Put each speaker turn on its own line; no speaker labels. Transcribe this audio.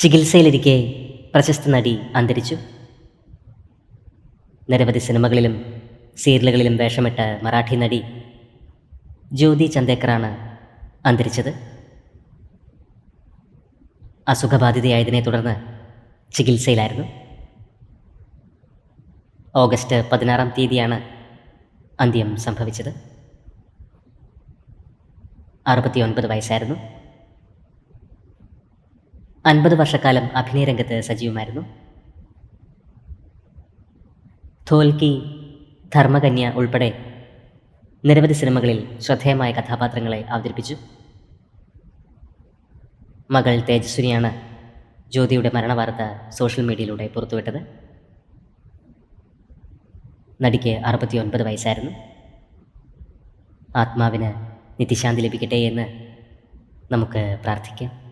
ചികിത്സയിലിരിക്കെ പ്രശസ്ത നടി അന്തരിച്ചു. നിരവധി സിനിമകളിലും സീരിയലുകളിലും വേഷമിട്ട മറാഠി നടി ജ്യോതി ചന്ദേക്കറാണ് അന്തരിച്ചത്. അസുഖബാധിതയായതിനെ തുടർന്ന് ചികിത്സയിലായിരുന്നു. ഓഗസ്റ്റ് പതിനാറാം തീയതിയാണ് അന്ത്യം സംഭവിച്ചത്. അറുപത്തിയൊൻപത് വയസ്സായിരുന്നു. അൻപത് വർഷക്കാലം അഭിനയ രംഗത്ത് സജീവമായിരുന്നു. ധോൽക്കി ധർമ്മകന്യ ഉൾപ്പെടെ നിരവധി സിനിമകളിൽ ശ്രദ്ധേയമായ കഥാപാത്രങ്ങളെ അവതരിപ്പിച്ചു. മകൾ തേജസ്വിനിയാണ് ജ്യോതിയുടെ മരണവാർത്ത സോഷ്യൽ മീഡിയയിലൂടെ പുറത്തുവിട്ടത്. നടിക്ക് അറുപത്തിയൊൻപത് വയസ്സായിരുന്നു. ആത്മാവിന് നിത്യശാന്തി ലഭിക്കട്ടെ എന്ന് നമുക്ക് പ്രാർത്ഥിക്കാം.